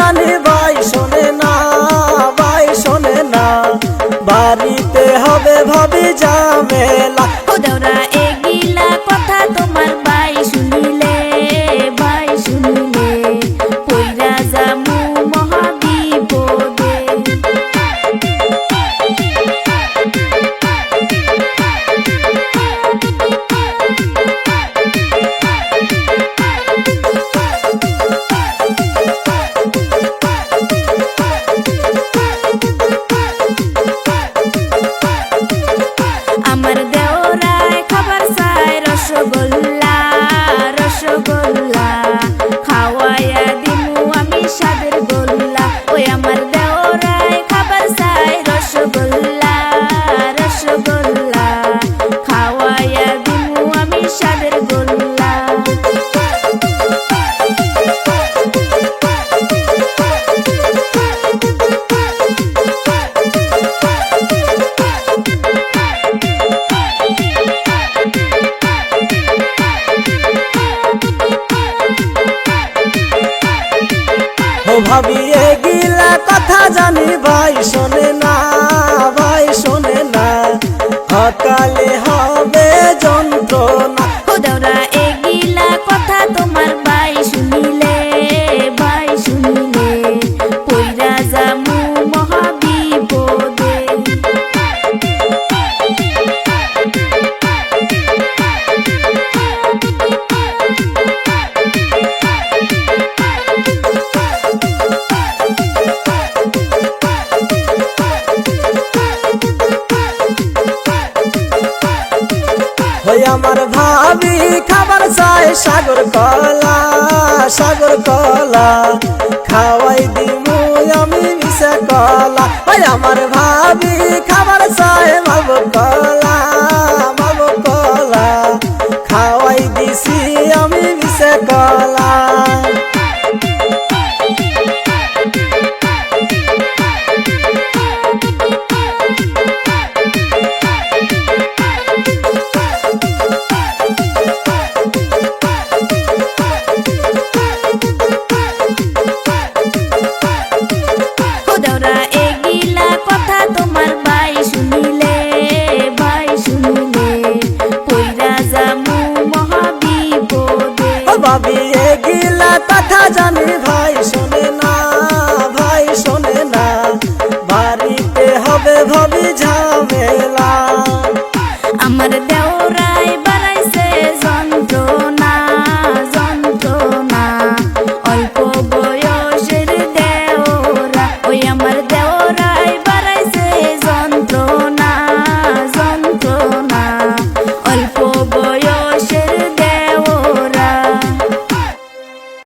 জানি ভাই শোনে না ভাই শোনে না। বাড়িতে হবে ভাবি জামেলা ও দেওরা। ভাবি এগিলা কথা জানি ভাই শোনে না ভাই শোনে না। হকালে হবে যন্ত্রণা। আমার ভাবি, খাবার চাই সাগর কলা সাগর কলা। খাওয়াই দিমু আমি মিশা কলা। ওই আমার ভাবি, খাবার চাই মালব কলা। এগিলা কথা জানি ভাই শোন।